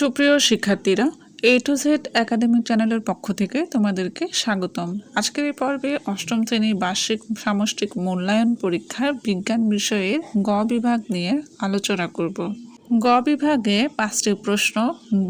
সুপ্রিয় শিক্ষার্থীরা এ to Z academic চ্যানেলের পক্ষ থেকে তোমাদেরকে স্বাগতম। আজকের এই পর্বে অষ্টম শ্রেণির বার্ষিক সামষ্টিক মূল্যায়ন পরীক্ষার বিজ্ঞান বিষয়ের গ বিভাগ নিয়ে আলোচনা করব। গ বিভাগে পাঁচটি প্রশ্ন,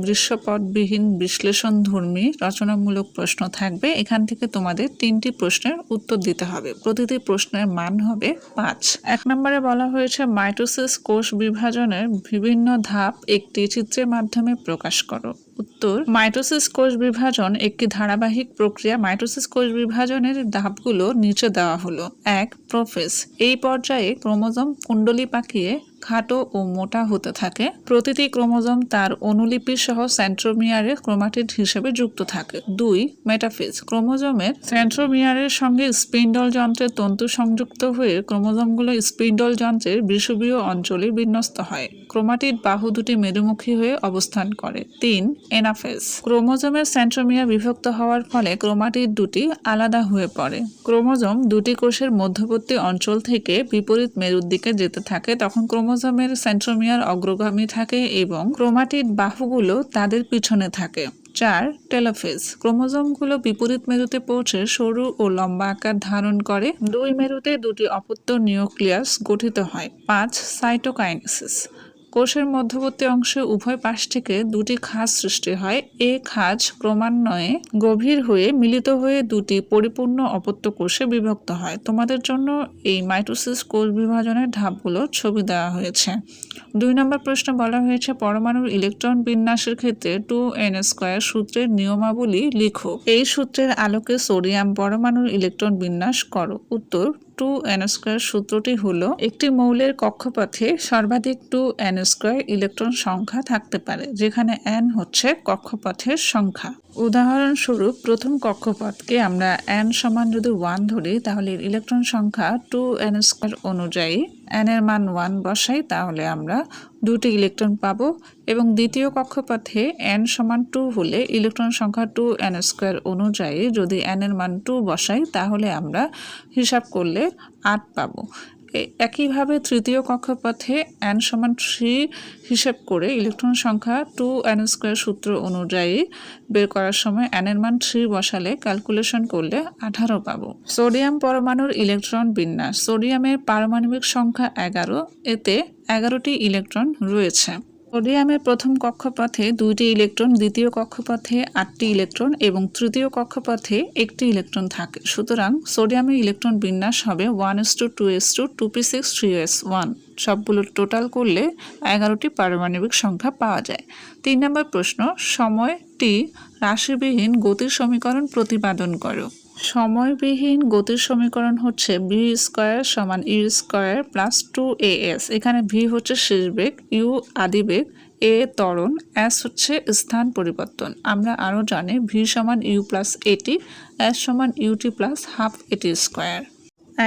দৃশ্যপটবিহীন বিশ্লেষণ ধর্মী রচনামূলক প্রশ্ন থাকবে। এখান থেকে তোমাদের তিনটি প্রশ্নের উত্তর দিতে হবে। প্রতিটি প্রশ্নের মান হবে পাঁচ। এক নম্বরে বলা হয়েছে, মাইটোসিস কোষ বিভাজনের বিভিন্ন ধাপ একটি চিত্রের মাধ্যমে প্রকাশ করো। উত্তর, মাইটোসিস কোষ বিভাজন একটি ধারাবাহিক প্রক্রিয়া। মাইটোসিস কোষ বিভাজনের ধাপগুলো নিচে দেওয়া হলো। এক প্রফেস এই পর্যায়ে ক্রোমোজোম কুণ্ডলী পাকিয়ে খাটো ও মোটা হতে থাকে। প্রতিটি ক্রোমোজোম তার অনুলিপি সহ সেন্ট্রোমিয়ারের ক্রোমাটিড হিসেবে যুক্ত থাকে। দুই, মেটাফেজ। ক্রোমোজোমের সেন্ট্রোমিয়ারের সঙ্গে স্পিন্ডল যন্ত্রের তন্তু সংযুক্ত হয়ে ক্রোমোজোমগুলো স্পিন্ডল যন্ত্রের বিষুবীয় অঞ্চলে বিন্যস্ত হয়। ক্রোমাটিড বাহু দুটি মেরুমুখী হয়ে অবস্থান করে। তিন এনাফেজ ক্রোমোজোমের সেন্ট্রোমিয়ার বিভক্ত হওয়ার ফলে ক্রোমাটিড দুটি আলাদা হয়ে পড়ে। ক্রোমোজোম দুটি কোষের মধ্যবর্তী অঞ্চল থেকে বিপরীত মেরুর দিকে যেতে থাকে, তখন ক্রোমোজোমের সেন্ট্রোমিয়ার অগ্রগামী থাকে এবং ক্রোমাটিড বাহুগুলো তাদের পিছনে থাকে। চার টেলোফেজ ক্রোমোজোমগুলো বিপরীত মেরুতে পৌঁছে সরু ও লম্বা আকার ধারণ করে। দুই মেরুতে দুটি অপত্য নিউক্লিয়াস গঠিত হয়। পাঁচ সাইটোকাইনেসিস কোষের মধ্যবর্তী অংশে উভয় পাশ থেকে দুটি খাঁজ সৃষ্টি হয়। এ খাঁজ ক্রমান্বয়ে গভীর হয়ে মিলিত হয়ে দুটি পরিপূর্ণ অপত্য কোষে বিভক্ত হয়। তোমাদের জন্য এই মাইটোসিস কোষ বিভাজনের ধাপগুলো ছবি দেওয়া হয়েছে। দুই নম্বর প্রশ্ন বলা হয়েছে, পরমাণুর ইলেকট্রন বিন্যাসের ক্ষেত্রে টু এন স্কোয়ার সূত্রের নিয়মাবলী লিখো। এই সূত্রের আলোকে সোডিয়াম পরমাণুর ইলেকট্রন বিন্যাস করো। উত্তর টু এন স্কোয়ার সূত্রটি হলো, একটি মৌলের কক্ষপথে সর্বাধিক টু এন স্কোয়ার ইলেকট্রন সংখ্যা থাকতে পারে, যেখানে এন হচ্ছে কক্ষপথের সংখ্যা। উদাহরণস্বরূপ, প্রথম কক্ষপথকে আমরা এন সমান যদি ওয়ান ধরি, তাহলে ইলেকট্রন সংখ্যা টু এন স্কোয়ার অনুযায়ী এর মান ওয়ান বসাই, তাহলে আমরা দুটি ইলেকট্রন পাবো এবং দ্বিতীয় কক্ষপথে এন সমান টু হলে ইলেকট্রন সংখ্যা টু এন স্কোয়ার অনুযায়ী যদি এন এর মান টু বসাই, তাহলে আমরা হিসাব করলে আট পাবো। এ- একইভাবে তৃতীয় কক্ষপথে অ্যান সমান থ্রি হিসেব করে ইলেকট্রন সংখ্যা টু এন স্কোয়ার সূত্র অনুযায়ী বের করার সময় অ্যানের মান থ্রি বসালে ক্যালকুলেশন করলে আঠারো পাবো। সোডিয়াম পরমাণুর ইলেকট্রন বিন্যাস। সোডিয়ামের পারমাণবিক সংখ্যা এগারো, এতে এগারোটি ইলেকট্রন রয়েছে। সোডিয়ামের প্রথম কক্ষপথে দুইটি ইলেকট্রন, দ্বিতীয় কক্ষপথে আটটি ইলেকট্রন এবং তৃতীয় কক্ষপথে একটি ইলেকট্রন থাকে। সুতরাং সোডিয়ামের ইলেকট্রন বিন্যাস হবে one S two two S two two P six three S one. সবগুলো টোটাল করলে এগারোটি পারমাণবিক সংখ্যা পাওয়া যায়। তিন নম্বর প্রশ্ন সময় টি রাশিবিহীন গতির সমীকরণ প্রতিপাদন করো। সময়বিহীন গতির সমীকরণ হচ্ছে ভি স্কোয়ার সমান U square plus two A S এখানে ভি হচ্ছে শেষ বেগ ইউ আদি বেগ এ ত্বরণ এস হচ্ছে স্থান পরিবর্তন। আমরা আরও জানি ভি সমান U plus A T S সমান U T plus half A T square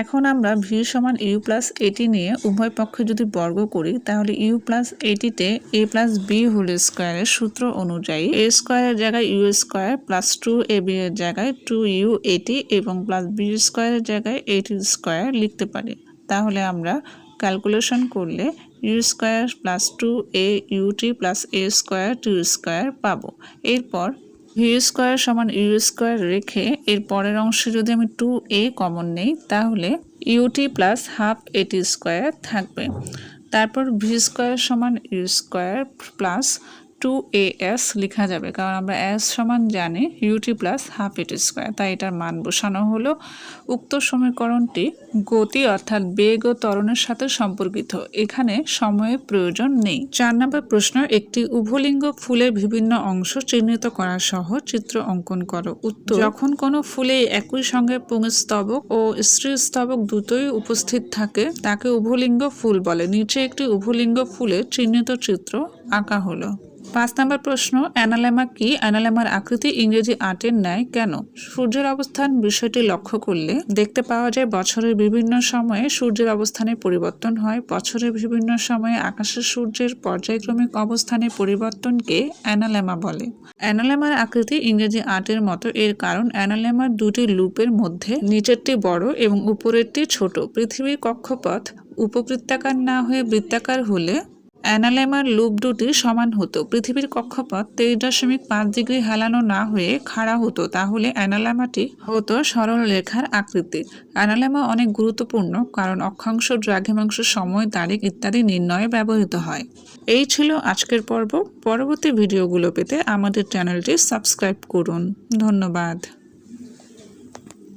এখন আমরা ভি সমান ইউ প্লাস এটি নিয়ে উভয় পক্ষে যদি বর্গ করি, তাহলে ইউ প্লাস এটিতে এ প্লাস বি হোল স্কোয়ারের সূত্র অনুযায়ী এ স্কোয়ারের জায়গায় U square plus two A B এর জায়গায় টু ইউ এটি এবং প্লাস বি স্কোয়ারের জায়গায় এইটি স্কোয়ার লিখতে পারি। তাহলে আমরা ক্যালকুলেশন করলে U square plus two A U T plus A square two square পাবো। এরপর ভি স্কোয়ার সমান ইউ স্কোয়ার রেখে এর পরের অংশে যদি আমি টু এ কমন নেই, তাহলে U T plus half A T square থাকবে। তারপর ভি স্কোয়ার সমান U square plus two A S লেখা যাবে, কারণ আমরা এস সমান জানি U T plus half A T square তাই এটার মান বসানো হলো। উক্ত সমীকরণটি গতি অর্থাৎ বেগ ও ত্বরণের সাথে সম্পর্কিত, এখানে সময়ের প্রয়োজন নেই। চার নম্বর প্রশ্ন, একটি উভলিঙ্গ ফুলের বিভিন্ন অংশ চিহ্নিত করা সহ চিত্র অঙ্কন করো। উত্তর, যখন কোনো ফুলে একই সঙ্গে পুংস্তবক ও স্ত্রীস্তবক দুটোই উপস্থিত থাকে, তাকে উভলিঙ্গ ফুল বলে। নিচে একটি উভলিঙ্গ ফুলের চিহ্নিত চিত্র আঁকা হলো। পাঁচ নম্বর প্রশ্ন, অ্যানালেমা কি? অ্যানালেমার আকৃতি ইংরেজি আটের ন্যায় কেন? সূর্যের অবস্থান বিষয়টি লক্ষ্য করলে দেখতে পাওয়া যায় বছরের বিভিন্ন সময়ে সূর্যের অবস্থানে পরিবর্তন হয়। বছরের বিভিন্ন সময়ে আকাশের সূর্যের পর্যায়ক্রমিক অবস্থানে পরিবর্তনকে অ্যানালেমা বলে। অ্যানালেমার আকৃতি ইংরেজি আটের মতো। এর কারণ, অ্যানালেমার দুটি লুপের মধ্যে নিচেরটি বড় এবং উপরেরটি ছোট। পৃথিবীর কক্ষপথ উপবৃত্তাকার না হয়ে বৃত্তাকার হলে অ্যানালেমার লুপ দুটি সমান হতো। পৃথিবীর কক্ষপথ তেইশ দশমিক পাঁচ ডিগ্রি হেলানো না হয়ে খাড়া হতো, তাহলে অ্যানালেমাটি হতো সরল রেখার আকৃতি। অ্যানালেমা অনেক গুরুত্বপূর্ণ, কারণ অক্ষাংশ, দ্রাঘিমাংশ, সময়, তারিখ ইত্যাদি নির্ণয়ে ব্যবহৃত হয়। এই ছিল আজকের পর্ব। পরবর্তী ভিডিওগুলো পেতে আমাদের চ্যানেলটি সাবস্ক্রাইব করুন। ধন্যবাদ।